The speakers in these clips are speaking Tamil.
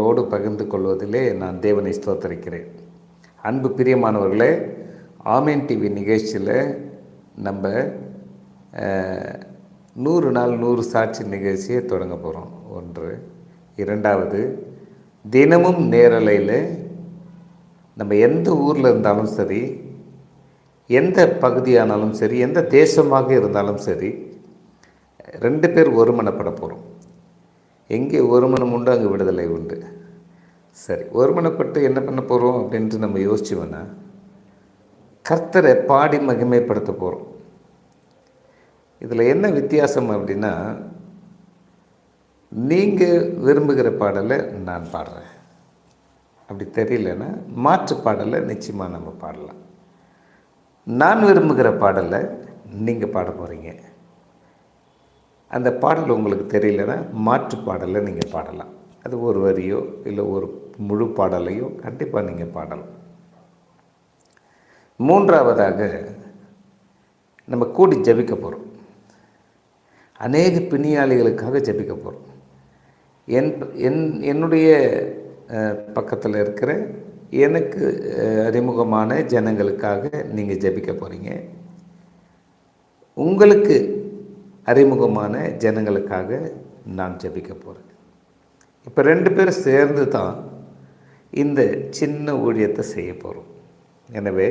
உங்களோடு பகிர்ந்து கொள்வதிலே நான் தேவனை ஸ்தோத்தரிக்கிறேன். அன்பு பிரியமானவர்களே ஆமீன் டிவி நிகழ்ச்சியில் நம்ம நூறு நாள் நூறு சாட்சி நிகழ்ச்சியை தொடங்க போகிறோம் ஒன்று. இரண்டாவது தினமும் நேரலையில் நம்ம எந்த ஊரில் இருந்தாலும் சரி எந்த பகுதியானாலும் சரி எந்த தேசமாக இருந்தாலும் சரி ரெண்டு பேர் ஒருமனப்பட போகிறோம் எங்கே ஒருமனம் உண்டு அங்கே விடுதலை உண்டு. சரி ஒருமனப்பட்டு என்ன பண்ண போகிறோம் அப்படின்ட்டு நம்ம யோசிச்சோம்னா கர்த்தரை பாடி மகிமைப்படுத்த போகிறோம் இதில் என்ன வித்தியாசம் அப்படின்னா நீங்கள் விரும்புகிற பாடலை நான் பாடுறேன். அப்படி தெரியலன்னா மாற்று பாடலை நிச்சயமாக நம்ம பாடலாம். நான் விரும்புகிற பாடலை நீங்கள் பாட போகிறீங்க அந்த பாடல் உங்களுக்கு தெரியலன்னா மாற்று பாடலை நீங்கள் பாடலாம். அது ஒரு வரியோ இல்லை ஒரு முழு பாடலையோ கண்டிப்பாக நீங்கள் பாடலாம். மூன்றாவதாக நம்ம கூடி ஜெபிக்க போகிறோம் அநேக பிணியாளிகளுக்காக ஜெபிக்க போகிறோம் என் என் என்னுடைய பக்கத்தில் இருக்கிற எனக்கு அறிமுகமான ஜனங்களுக்காக நீங்கள் ஜெபிக்க போகிறீங்க உங்களுக்கு அறிமுகமான ஜனங்களுக்காக நான் ஜபிக்க போகிறேன் இப்போ ரெண்டு பேரும் சேர்ந்து தான் இந்த சின்ன ஊழியத்தை செய்ய போகிறோம் எனவே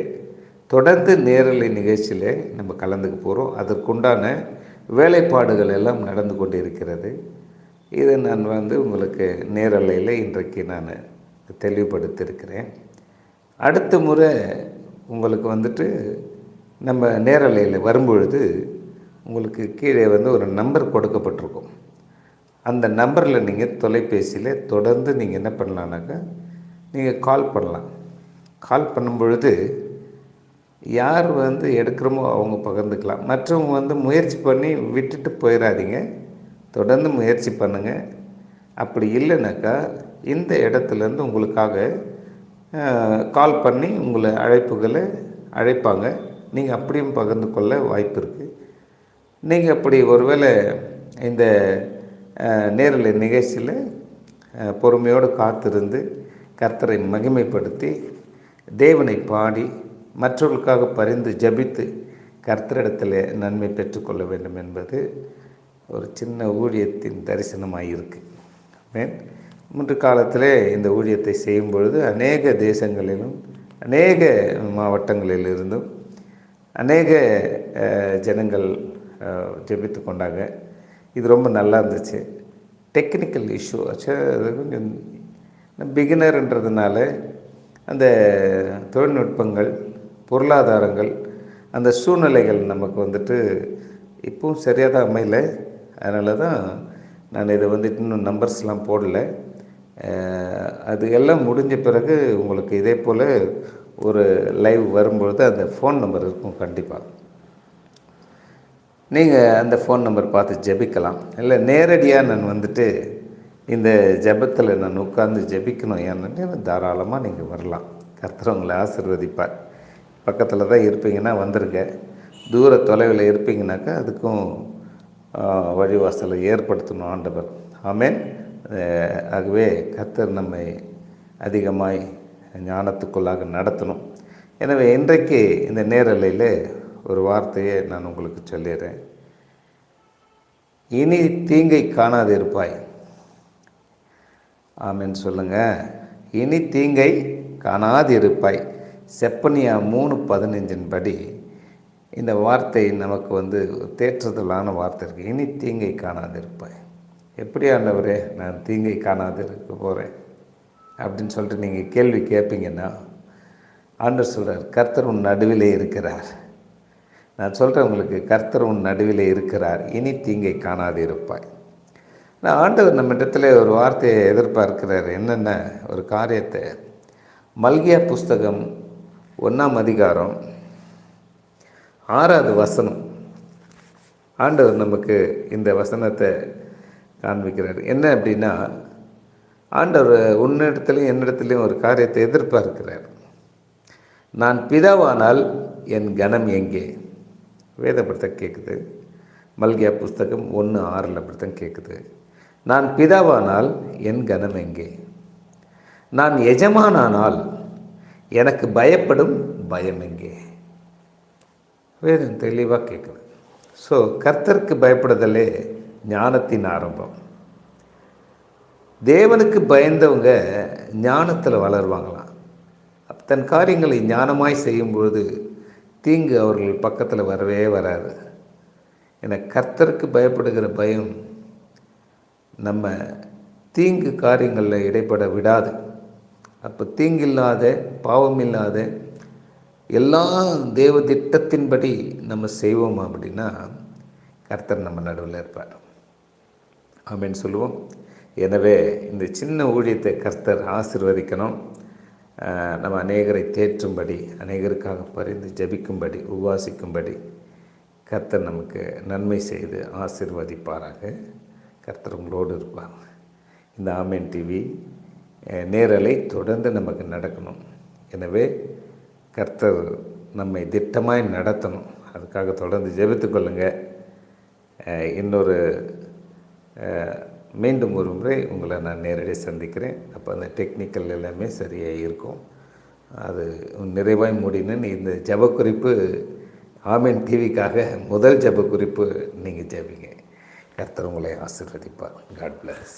தொடர்ந்து நேரலை நிகழ்ச்சியில் நம்ம கலந்துக்க போகிறோம் அதற்குண்டான வேலைப்பாடுகள் எல்லாம் நடந்து கொண்டு இருக்கிறது இதை நான் வந்து உங்களுக்கு நேரலையில் இன்றைக்கு நான் தெளிவுபடுத்தியிருக்கிறேன். அடுத்த முறை உங்களுக்கு வந்துட்டு நம்ம நேரலையில் வரும்பொழுது உங்களுக்கு கீழே வந்து ஒரு நம்பர் கொடுக்கப்பட்டிருக்கும். அந்த நம்பரில் நீங்கள் தொலைபேசியில் தொடர்ந்து நீங்கள் என்ன பண்ணலான்னாக்கா நீங்கள் கால் பண்ணலாம். கால் பண்ணும் பொழுது யார் வந்து எடுக்கிறோமோ அவங்க பகிர்ந்துக்கலாம். மற்றவங்க வந்து முயற்சி பண்ணி விட்டுட்டு போயிடாதீங்க தொடர்ந்து முயற்சி பண்ணுங்கள் அப்படி இல்லைனாக்கா இந்த இடத்துலேருந்து உங்களுக்காக கால் பண்ணி உங்களை அழைப்புகளை அழைப்பாங்க. நீங்கள் அப்படியும் பகிர்ந்து கொள்ள வாய்ப்பு இருக்குது நீங்கள் அப்படி ஒருவேளை இந்த நேரில் நேரலை நிகழ்ச்சியில் பொறுமையோடு காத்திருந்து கர்த்தரை மகிமைப்படுத்தி தேவனை பாடி மற்றவர்களுக்காக பரிந்து ஜபித்து கர்த்தரிடத்தில் நன்மை பெற்றுக்கொள்ள வேண்டும் என்பது ஒரு சின்ன ஊழியத்தின் தரிசனமாக இருக்குது ஆமென். முன்று இந்த ஊழியத்தை செய்யும் பொழுது அநேக தேசங்களிலும் அநேக மாவட்டங்களிலிருந்தும் அநேக ஜனங்கள் ஜெபித்து கொண்டாங்க இது ரொம்ப நல்லா இருந்துச்சு. டெக்னிக்கல் இஷ்யூ ஆச்சு. அது கொஞ்சம் பிகினர்ன்றதுனால அந்த தொழில்நுட்பங்கள் பொருளாதாரங்கள் அந்த சூழ்நிலைகள் நமக்கு வந்துட்டு இப்பவும் சரியாக தான் அமையல. அதனால தான் நான் இதை வந்துட்டு இன்னும் நம்பர்ஸ்லாம் போடல. அது எல்லாம் முடிஞ்ச பிறகு உங்களுக்கு இதே போல் ஒரு லைவ் வரும்பொழுது அந்த ஃபோன் நம்பர் இருக்கும் கண்டிப்பாக நீங்கள் அந்த ஃபோன் நம்பர் பார்த்து ஜெபிக்கலாம். இல்லை நேரடியாக நான் வந்துட்டு இந்த ஜெபத்தில் நான் உட்காந்து ஜெபிக்கணும். ஏன்னு தாராளமாக நீங்கள் வரலாம். கர்த்தர் உங்களை ஆசிர்வதிப்பார். பக்கத்தில் தான் இருப்பீங்கன்னா வந்துருங்க. தூர தொலைவில் இருப்பீங்கனாக்கா அதுக்கும் வழிவாசலை ஏற்படுத்தணும் ஆண்டவர். ஆமேன். ஆகவே கர்த்தர் நம்மை அதிகமாய் ஞானத்துக்குள்ளாக நடத்தணும். எனவே இன்றைக்கு இந்த நேரலையில் ஒரு வார்த்தையை நான் உங்களுக்கு சொல்லிடுறேன். இனி தீங்கை காணாது இருப்பாய். ஆமின்னு சொல்லுங்கள் இனி தீங்கை காணாது இருப்பாய். செப்பனியா மூணு பதினஞ்சின் படி இந்த வார்த்தை நமக்கு வந்து தேற்றுதலான வார்த்தை இருக்குது இனி தீங்கை காணாது இருப்பாய். எப்படி ஆண்டவரே நான் தீங்கை காணாது இருக்க போகிறேன் அப்படின்னு சொல்லிட்டு நீங்கள் கேள்வி கேட்பீங்கன்னா ஆண்டர் சொல்கிறார் கர்த்தர் உன் நடுவிலே இருக்கிறார். நான் சொல்கிறேன் உங்களுக்கு கர்த்தர் உன் நடுவில் இருக்கிறார். இனி தீங்கை காணாது இருப்பாய் நான் ஆண்டவர் நம்ம இடத்துல ஒரு வார்த்தையை எதிர்பார்க்கிறார். என்னென்ன? ஒரு காரியத்தை. மல்கியா புஸ்தகம் ஒன்றாம் அதிகாரம் ஆறாவது வசனம். ஆண்டவர் நமக்கு இந்த வசனத்தை காண்பிக்கிறார். என்ன அப்படின்னா ஆண்டவர் உன்னிடத்துலையும் என்னிடத்துலையும் ஒரு காரியத்தை எதிர்பார்க்கிறார். நான் பிதாவானால் என் கனம் எங்கே? வேதப்படுத்த கேட்குது மல்கியா புஸ்தகம் ஒன்று ஆறில் அப்படித்தான் கேட்குது நான் பிதாவானால் என் கனம் எங்கே? நான் எஜமானானால் எனக்கு பயப்படும் பயம் எங்கே? வேதம் தெளிவாக கேட்குது ஸோ கர்த்தருக்கு பயப்படுதலே ஞானத்தின் ஆரம்பம். தேவனுக்கு பயந்தவங்க ஞானத்தில் வளருவாங்களாம். தன் காரியங்களை ஞானமாய் செய்யும்பொழுது தீங்கு அவர்கள் பக்கத்தில் வரவே வராது. என கர்த்தருக்கு பயப்படுகிற பயம் நம்ம தீங்கு காரியங்களில் இடைப்பட விடாது. அப்போ தீங்கில்லாத பாவமில்லாத எல்லா தேவ திட்டத்தின்படி நம்ம செய்வோம் அப்படின்னா கர்த்தர் நம்ம நடுவில் இருப்பார். அப்படின்னு சொல்லுவோம். எனவே இந்த சின்ன ஊழியத்தை கர்த்தர் ஆசிர்வதிக்கணும். நம்ம அநேகரை தேற்றும்படி அநேகருக்காக பரிந்து ஜெபிக்கும்படி உபாசிக்கும்படி கர்த்தர் நமக்கு நன்மை செய்து ஆசிர்வதிப்பாராக. கர்த்தர் உங்களோடு இருப்பார். இந்த ஆமேன் டிவி நேரலை தொடர்ந்து நமக்கு நடக்கணும். எனவே கர்த்தர் நம்மை திட்டமாய் நடத்தணும். அதுக்காக தொடர்ந்து ஜெபித்து கொள்ளுங்கள் இன்னொரு மீண்டும் ஒரு முறை உங்களை நான் நேரடியாக சந்திக்கிறேன். அப்போ அந்த டெக்னிக்கல் எல்லாமே சரியாக இருக்கும். அது நிறைவாய் முடியணும்னு இந்த ஜெப குறிப்பு ஆமீன் டிவிக்காக முதல் ஜெப குறிப்பு நீங்கள் ஜபிங்க. கர்த்தர் உங்களை ஆசீர்வதிப்பார். God plus